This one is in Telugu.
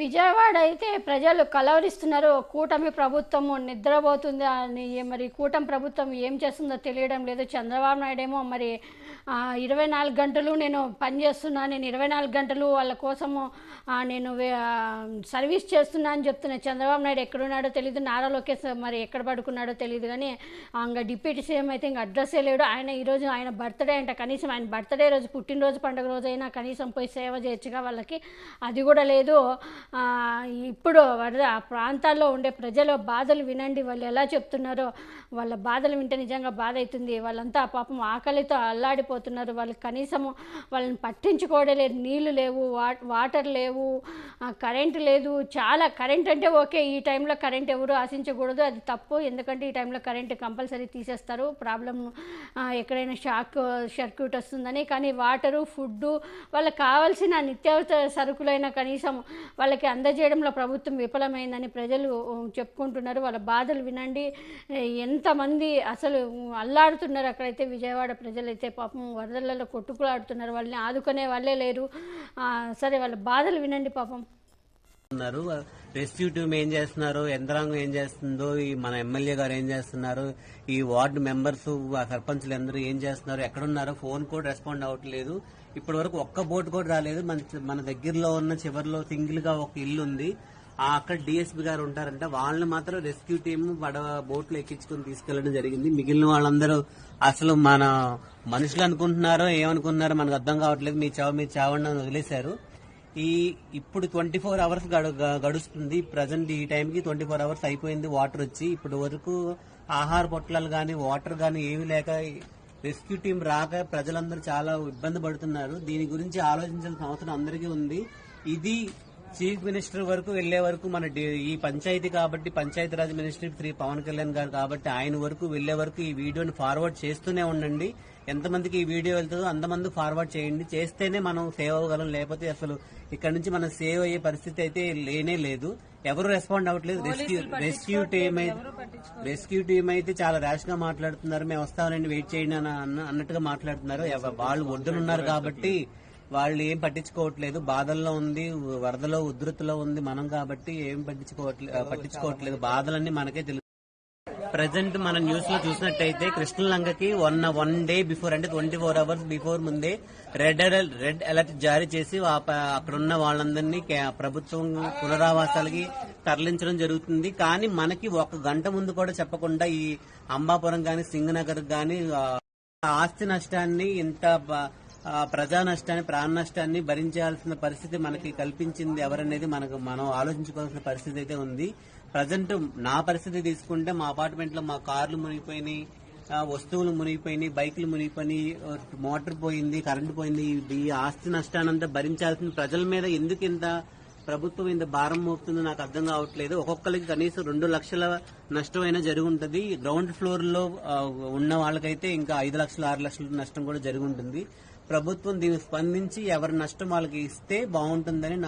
విజయవాడ అయితే ప్రజలు కలవరిస్తున్నారు. కూటమి ప్రభుత్వము నిద్రపోతుంది అని మరి కూటమి ప్రభుత్వం ఏం చేస్తుందో తెలియడం లేదు. చంద్రబాబు నాయుడు ఏమో మరి ఇరవై నాలుగు గంటలు నేను పనిచేస్తున్నా నేను ఇరవై నాలుగు గంటలు వాళ్ళ కోసము నేను సర్వీస్ చేస్తున్నా అని చెప్తున్నా. చంద్రబాబు నాయుడు ఎక్కడున్నాడో తెలియదు నారా లోకేష్ మరి ఎక్కడ పడుకున్నాడో తెలియదు కానీ ఇంకా డిప్యూటీ సీఎం అయితే ఇంకా అడ్రస్సే లేడు. ఆయన ఈరోజు ఆయన బర్త్డే అంట. కనీసం ఆయన బర్త్డే రోజు పుట్టినరోజు పండుగ రోజు అయినా కనీసం పోయి సేవ చేయొచ్చుగా వాళ్ళకి. అది కూడా లేదు. ఇప్పుడు ఆ ప్రాంతాల్లో ఉండే ప్రజల బాధలు వినండి. వాళ్ళు ఎలా చెప్తున్నారో వాళ్ళ బాధలు వింటే నిజంగా బాధ అవుతుంది వాళ్ళంతా పాపం ఆకలితో అల్లాడిపోతున్నారు. వాళ్ళకి కనీసము వాళ్ళని పట్టించుకోవడం లేదు. నీళ్ళు లేవు వా- వాటర్ లేవు కరెంటు లేదు. చాలా కరెంట్ అంటే ఓకే ఈ టైంలో కరెంట్ ఎవరు ఆశించకూడదు. అది తప్పు. ఎందుకంటే ఈ టైంలో కరెంట్ కంపల్సరీ తీసేస్తారు. ప్రాబ్లం ఎక్కడైనా షాక్ సర్క్యూట్ వస్తుందని. కానీ వాటరు ఫుడ్డు వాళ్ళకి కావాల్సిన నిత్యావసర సరుకులైన కనీసం వాళ్ళ వాళ్ళకి అందజేయడంలో ప్రభుత్వం విఫలమైందని ప్రజలు చెప్పుకుంటున్నారు. వాళ్ళ బాధలు వినండి. ఎంతమంది అసలు అల్లాడుతున్నారు అక్కడైతే విజయవాడ ప్రజలైతే పాపం వరదలలో కొట్టుకులాడుతున్నారు. వాళ్ళని ఆదుకునే వాళ్ళే లేరు. సరే వాళ్ళ బాధలు వినండి పాపం. ఉన్నారు రెస్క్యూ టీమ్ ఏం చేస్తున్నారు? యంత్రాంగం ఏం చేస్తుందో? ఈ మన ఎమ్మెల్యే గారు ఏం చేస్తున్నారు? ఈ వార్డు మెంబర్స్ ఆ సర్పంచ్లు అందరూ ఏం చేస్తున్నారు? ఎక్కడున్నారో? ఫోన్ కూడా రెస్పాండ్ అవ్వట్లేదు. ఇప్పటి వరకు ఒక్క బోట్ కూడా రాలేదు. మన మన దగ్గరలో ఉన్న చివరిలో సింగిల్గా ఒక ఇల్లు ఉంది. ఆ అక్కడ డిఎస్పీ గారు ఉంటారంట వాళ్ళని మాత్రం రెస్క్యూ టీమ్ పడవ బోట్లు ఎక్కించుకుని తీసుకెళ్ళడం జరిగింది. మిగిలిన వాళ్ళందరూ అసలు మన మనుషులు అనుకుంటున్నారో ఏమనుకుంటున్నారో మనకు అర్థం కావట్లేదు. మీ చావు మీ చావండి అని వదిలేశారు. ఈ ఇప్పుడు ట్వంటీ ఫోర్ అవర్స్ గడుస్తుంది. ప్రజెంట్ ఈ టైంకి ట్వంటీ ఫోర్ అవర్స్ అయిపోయింది. వాటర్ వచ్చి ఇప్పుడు వరకు ఆహార పొట్లాలు కానీ వాటర్ కానీ ఏమీ లేక రెస్క్యూ టీం రాక ప్రజలందరూ చాలా ఇబ్బంది పడుతున్నారు. దీని గురించి ఆలోచించాల్సిన అవసరం అందరికీ ఉంది. ఇది చీఫ్ మినిస్టర్ వరకు వెళ్ళే వరకు మన ఈ పంచాయతీ కాబట్టి పంచాయతీరాజ్ మినిస్టర్ శ్రీ పవన్ కళ్యాణ్ గారు కాబట్టి ఆయన వరకు వెళ్ళే వరకు ఈ వీడియోని ఫార్వర్డ్ చేస్తూనే ఉండండి. ఎంతమందికి ఈ వీడియో వెళ్తుందో అంతమంది ఫార్వర్డ్ చేయండి. చేస్తేనే మనం సేవ్ అవ్వగలం. లేకపోతే అసలు ఇక్కడ నుంచి మనం సేవ్ అయ్యే పరిస్థితి అయితే లేనే లేదు. ఎవరు రెస్పాండ్ అవ్వట్లేదు. రెస్క్యూ రెస్క్యూ టీమ్ అయితే రెస్క్యూ టీమ్ అయితే చాలా ర్యాష్గా మాట్లాడుతున్నారు. మేము వస్తామని వెయిట్ చేయండి అని అన్న- అన్నట్టుగా మాట్లాడుతున్నారు. వాళ్ళు ఒడ్డునున్నారు కాబట్టి వాళ్ళు ఏం పట్టించుకోవట్లేదు. బాధల్లో ఉంది వరదలో ఉధృతిలో ఉంది మనం కాబట్టి ఏం పట్టించుకోవట్లేదు. పట్టించుకోవట్లేదు బాధలన్నీ మనకే తెలుసు ప్రజెంట్ మన న్యూస్లో చూసినట్టయితే కృష్ణలంకకి వన్ వన్ డే బిఫోర్ అంటే ట్వంటీ ఫోర్ అవర్స్ బిఫోర్ ముందే రెడ్ అలర్ట్ రెడ్ అలర్ట్ జారీ చేసి అక్కడున్న వాళ్ళందరినీ ప్రభుత్వం పునరావాసాలకి తరలించడం జరుగుతుంది. కానీ మనకి ఒక గంట ముందు కూడా చెప్పకుండా ఈ అంబాపురం గాని సింగనగర్ గాని ఆ, ఆస్తి నష్టాన్ని ఇంత ప్రజా నష్టాన్ని ప్రాణ నష్టాన్ని భరించాల్సిన పరిస్థితి మనకి కల్పించింది ఎవరనేది మనకు మనం ఆలోచించుకోవాల్సిన పరిస్థితి అయితే ఉంది. ప్రజెంట్ నా పరిస్థితి తీసుకుంటే మా అపార్ట్మెంట్లో మా కార్లు మునిగిపోయినాయి వస్తువులు మునిగిపోయినాయి బైకులు మునిగిపోయినాయి మోటార్ పోయింది కరెంటు పోయింది. ఈ- ఈ ఆస్తి నష్టానంతా భరించాల్సిన ప్రజల మీద ఎందుకు ఇంత ప్రభుత్వం ఇంత భారం మోపుతుందో నాకు అర్థం కావట్లేదు. ఒక్కొక్కరికి కనీసం రెండు లక్షల నష్టం అయినా జరిగి ఉంటుంది గ్రౌండ్ ఫ్లోర్లో ఉన్న వాళ్ళకైతే ఇంకా ఐదు లక్షలు ఆరు లక్షల నష్టం కూడా జరిగి ఉంటుంది ప్రభుత్వం దీనికి స్పందించి ఎవరి నష్టం వాళ్ళకి ఇస్తే బాగుంటుందని నా